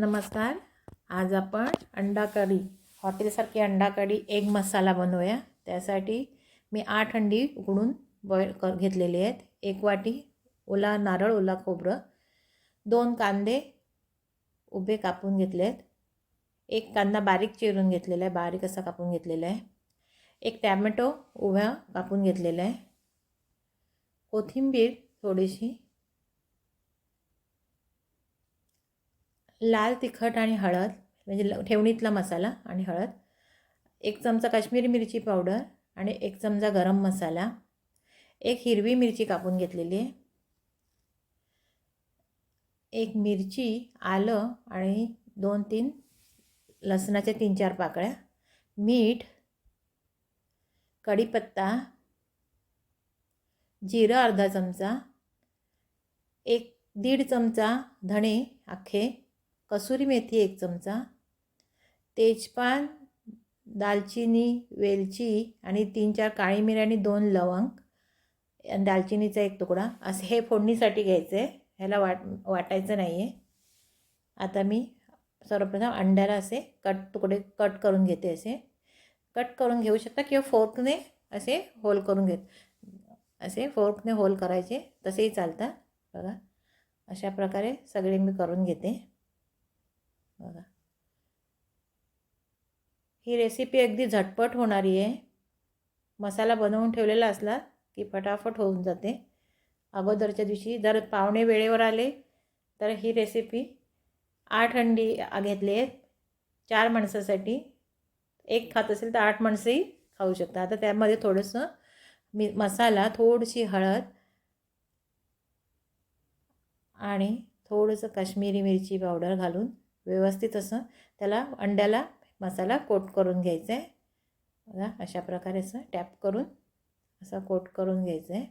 नमस्कार. आज आपण अंडा कढी हॉटेलसारखी अंडा कढी एग मसाला बनवूया. त्यासाठी मी आठ अंडी उकडून बॉईल क घेतलेली आहेत. एक वाटी ओला नारळ ओला खोबरं दोन कांदे उभे कापून घेतले आहेत. एक कांदा बारीक चिरून घेतलेला आहे. बारीक असा कापून घेतलेला आहे. एक टॅमॅटो उभ्या कापून घेतलेला आहे. कोथिंबीर थोडीशी लाल तिखट आणि हळद म्हणजे ल ठेवणीतला मसाला आणि हळद एक चमचा काश्मीरी मिरची पावडर आणि एक चमचा गरम मसाला एक हिरवी मिरची कापून घेतलेली आहे एक मिरची आलं आणि दोन तीन लसणाच्या तीन चार पाकळ्या मीठ कढीपत्ता जिरं अर्धा चमचा एक दीड चमचा धणे अख्खे कसुरी मेथी एक चमचा तेजपान दालचिनी वेलची आणि तीन चार काळी मिरी आणि दोन लवंग दालचिनीचा एक तुकडा. असं हे फोडणीसाठी घ्यायचं आहे ह्याला वाट वाटायचं नाही आहे आता मी सर्वप्रथम अंड्याला असे कट तुकडे कट करून घेते असे. कट करून घेऊ शकता किंवा फोर्कने असे होल करून घेत असे फोर्कने होल करायचे. तसेही चालतात बघा. अशा प्रकारे सगळे मी करून घेते. बघा. ही रेसिपी अगदी झटपट होणारी आहे. मसाला बनवून ठेवलेला असला की फटाफट होऊन जाते. अगोदरच्या दिवशी जर पाहुणे वेळेवर आले तर ही रेसिपी आठ अंडी घेतली आहेत. चार माणसासाठी. एक खात असेल तर आठ माणसंही खाऊ शकता आता त्यामध्ये थोडंसं मी मसाला थोडीशी हळद आणि थोडंसं काश्मीरी मिरची पावडर घालून व्यवस्थित असं त्याला अंड्याला मसाला कोट करून घ्यायचा. आहे बघा अशा प्रकारे असं टॅप करून असं कोट करून घ्यायचं. आहे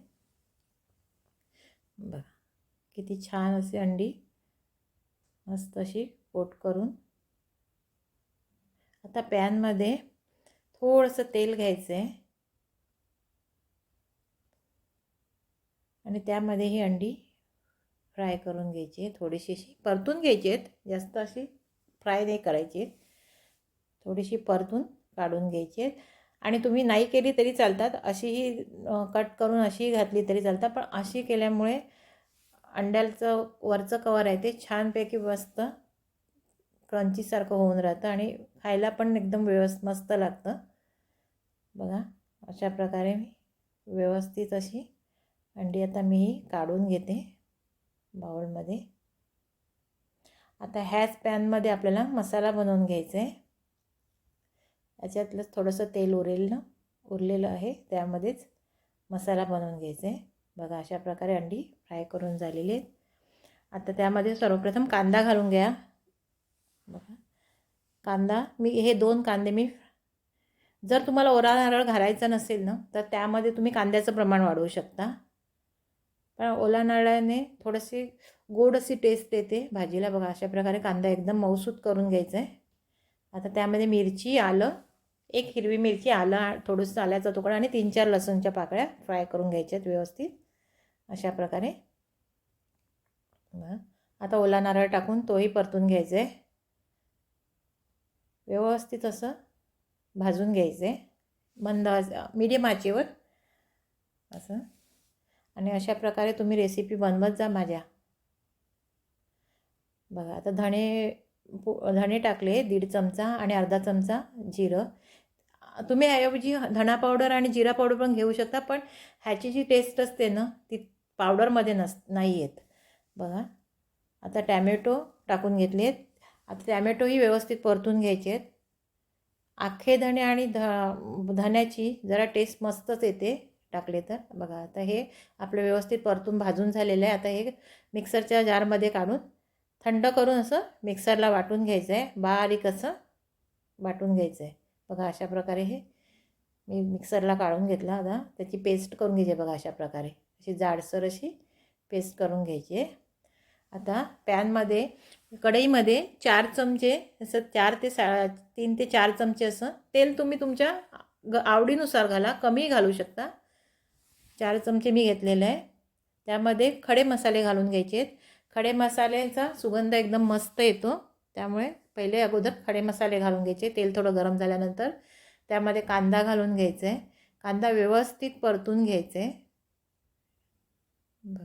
बघा किती छान असे अंडी मस्त अशी कोट करून. आता पॅनमध्ये थोडंसं तेल घ्यायचं. आहे आणि त्यामध्ये ही अंडी फ्राय करून घ्यायची थोडीशी अशी परतून घ्यायची आहेत. जास्त अशी फ्राय नाही करायची थोडीशी परतून काढून घ्यायची आहेत. आणि तुम्ही नाही केली तरी चालतात. अशीही कट करून अशीही घातली तरी चालतात. पण अशी केल्यामुळे अंड्याचं वरचं कवर आहे ते छानपैकी मस्त क्रंचीसारखं होऊन राहतं आणि खायला पण एकदम व्यवस् मस्त लागतं. बघा अशा प्रकारे मी व्यवस्थित अशी अंडी आता मीही काढून घेते. बाउलमध्ये. आता ह्याच पॅनमध्ये आपल्याला मसाला बनवून घ्यायचा आहे याच्यातलं थोडंसं तेल उरेल ना उरलेलं आहे त्यामध्येच मसाला बनवून घ्यायचा आहे बघा अशा प्रकारे अंडी फ्राय करून झालेली आहेत. आता त्यामध्ये सर्वप्रथम कांदा घालून घ्या. बघा कांदा मी हे दोन कांदे मी जर तुम्हाला ओरा नारळ घालायचा नसेल ना तर त्यामध्ये तुम्ही कांद्याचं प्रमाण वाढवू शकता. पण ओला नारळाने थोडीशी गोड अशी टेस्ट येते भाजीला. बघा अशा प्रकारे कांदा एकदम मऊसूत करून घ्यायचा आहे आता त्यामध्ये मिरची आलं एक हिरवी मिरची आलं थोडंसं आल्याचा तुकडा आणि तीन चार लसूणच्या पाकळ्या फ्राय करून घ्यायच्यात व्यवस्थित. अशा प्रकारे. आता ओला नारळ टाकून तोही परतून घ्यायचा आहे व्यवस्थित असं भाजून घ्यायचं आहे मंद मीडियम आचेवर असं. आणि अशा प्रकारे तुम्ही रेसिपी बनवत जा माझ्या. बघा आता धणे धणे टाकले दीड चमचा आणि अर्धा चमचा जिरं. तुम्ही ह्याऐवजी धणा पावडर आणि जिरा पावडर पण घेऊ शकता पण ह्याची जी टेस्ट असते ना ती पावडरमध्ये नस नाही येत. बघा आता टॅमॅटो टाकून घेतले आहेत आता टॅमॅटोही व्यवस्थित परतून घ्यायचे आहेत. आखे धणे आणि ध धण्याची जरा टेस्ट मस्तच येते. टाकले तर. बघा आता हे आपलं व्यवस्थित परतून भाजून झालेलं आहे. आता हे मिक्सरच्या जारमध्ये काढून थंड करून असं मिक्सरला वाटून घ्यायचं आहे बारीक असं वाटून घ्यायचं आहे बघा अशा प्रकारे हे मी मिक्सरला काढून घेतला. आता त्याची पेस्ट करून घ्यायची बघा अशा प्रकारे. अशी जाडसर अशी पेस्ट करून घ्यायची आहे. आता पॅनमध्ये कढईमध्ये चार चमचे असं चार ते सा तीन ते चार चमचे असं तेल तुम्ही तुमच्या ग आवडीनुसार घाला. कमी घालू शकता. चार चमचे मी घेतलेले आहे. त्यामध्ये खडे मसाले घालून घ्यायचे आहेत खडे मसाल्याचा सुगंध एकदम मस्त येतो. त्यामुळे पहिले अगोदर खडे मसाले घालून घ्यायचे. तेल थोडं गरम झाल्यानंतर त्यामध्ये कांदा घालून घ्यायचा. आहे कांदा व्यवस्थित परतून घ्यायचे. ब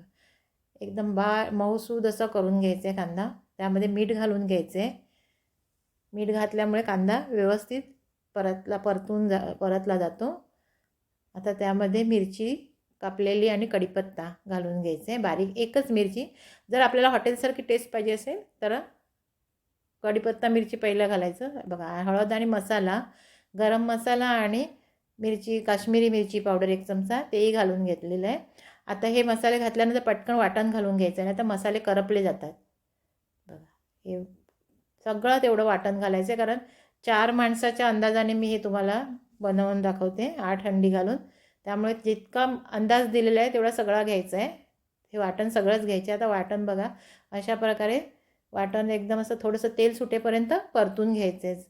एकदम बा मऊसूद असं करून घ्यायचं आहे कांदा. त्यामध्ये मीठ घालून घ्यायचे. मीठ घातल्यामुळे कांदा व्यवस्थित परतला परतून जा परतला जातो. आता त्यामध्ये मिरची कापलेली आणि कढीपत्ता घालून घ्यायचे. बारीक एकच मिरची. जर आपल्याला हॉटेलसारखी टेस्ट पाहिजे असेल तर कढीपत्ता मिरची पहिलं घालायचं. बघा हळद आणि मसाला गरम मसाला आणि मिरची काश्मीरी मिरची पावडर एक चमचा तेही घालून घेतलेलं आहे. आता हे मसाले घातल्यानंतर पटकन वाटण घालून घ्यायचं नाही तर मसाले करपले जातात. बघा हे सगळं तेवढं वाटण घालायचं आहे कारण चार माणसाच्या अंदाजाने मी हे तुम्हाला बनवून दाखवते. आठ हंडी घालून. त्यामुळे जितका अंदाज दिलेला आहे तेवढा सगळा घ्यायचा आहे. हे वाटण सगळंच घ्यायचं आहे. आता वाटण बघा. अशा प्रकारे वाटण एकदम असं थोडंसं तेल सुटेपर्यंत परतून घ्यायचं आहे.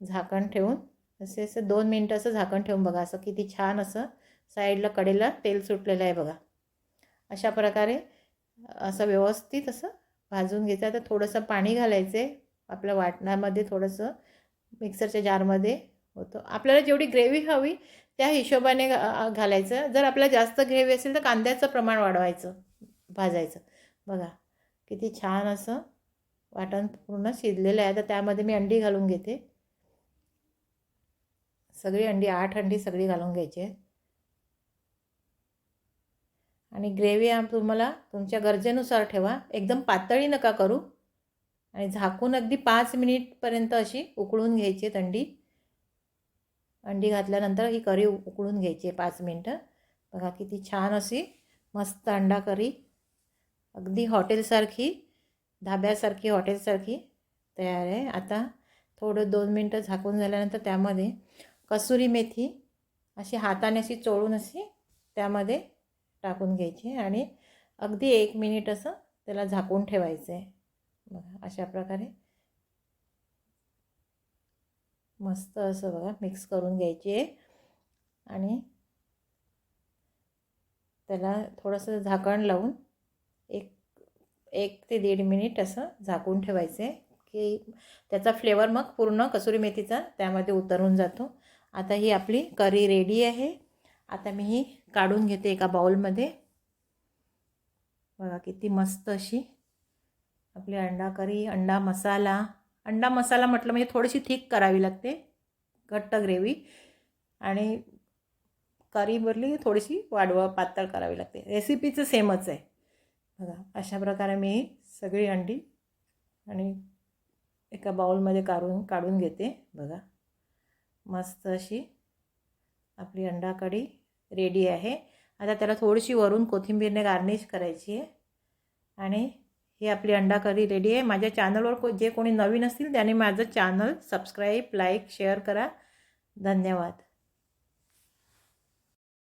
झाकण ठेवून. असे असं दोन मिनटं असं झाकण ठेवून बघा. असं किती छान असं साईडला कडेला तेल सुटलेलं आहे बघा. अशा प्रकारे असं व्यवस्थित असं भाजून घ्यायचं आता थोडंसं पाणी घालायचं आहे. आपल्या वाटणामध्ये थोडंसं मिक्सरच्या जारमध्ये होतं. आपल्याला जेवढी ग्रेव्ही हवी त्या हिशोबाने घा घालायचं. जर आपल्याला जास्त ग्रेव्ही असेल तर कांद्याचं प्रमाण वाढवायचं भाजायचं. बघा किती छान असं वाटण पूर्ण शिजलेलं आहे. तर त्यामध्ये मी अंडी घालून घेते. सगळी अंडी आठ अंडी सगळी घालून घ्यायची आहे. आणि ग्रेव्ही तुम्हाला तुमच्या गरजेनुसार ठेवा. एकदम पातळी नका करू. आणि झाकून अगदी पाच मिनिटपर्यंत अशी उकळून घ्यायची आहेत अंडी घातल्यानंतर ही करी उकळून घ्यायची आहे पाच मिनटं. बघा किती छान अशी मस्त अंडा करी. अगदी हॉटेलसारखी धाब्यासारखी हॉटेलसारखी तयार आहे. आता थोडं दोन मिनटं झाकून झाल्यानंतर त्यामध्ये कसुरी मेथी अशी हाताने अशी चोळून अशी त्यामध्ये टाकून घ्यायची आणि अगदी एक मिनिट असं त्याला झाकून ठेवायचं आहे. बघा अशा प्रकारे मस्त असं बघा मिक्स करून घ्यायची. आहे आणि त्याला थोडंसं झाकण लावून एक एक ते दीड मिनिट असं झाकून ठेवायचं आहे की त्याचा फ्लेवर मग पूर्ण कसुरी मेथीचा त्यामध्ये उतरून जातो. आता ही आपली करी रेडी आहे. आता मी ही काढून घेते एका बाउलमध्ये बघा किती मस्त अशी आपली अंडा करी अंडा मसाला अंडा मसाला म्हटलं म्हणजे थोडीशी थिक करावी लागते घट्ट ग्रेव्ही आणि करी भरली थोडीशी वाढवा पातळ करावी लागते. रेसिपीचं सेमच आहे. बघा अशा प्रकारे मी सगळी अंडी आणि एका बाउलमध्ये काढून काढून घेते. बघा मस्त अशी आपली अंडा कढी रेडी आहे. आता त्याला थोडीशी वरून कोथिंबीरने गार्निश करायची आहे आणि हे आपली अंडा करी रेडी आहे. माझ्या चॅनलवर को जे कोणी नवीन असतील त्याने माझं चॅनल सबस्क्राईब लाईक शेअर करा. धन्यवाद.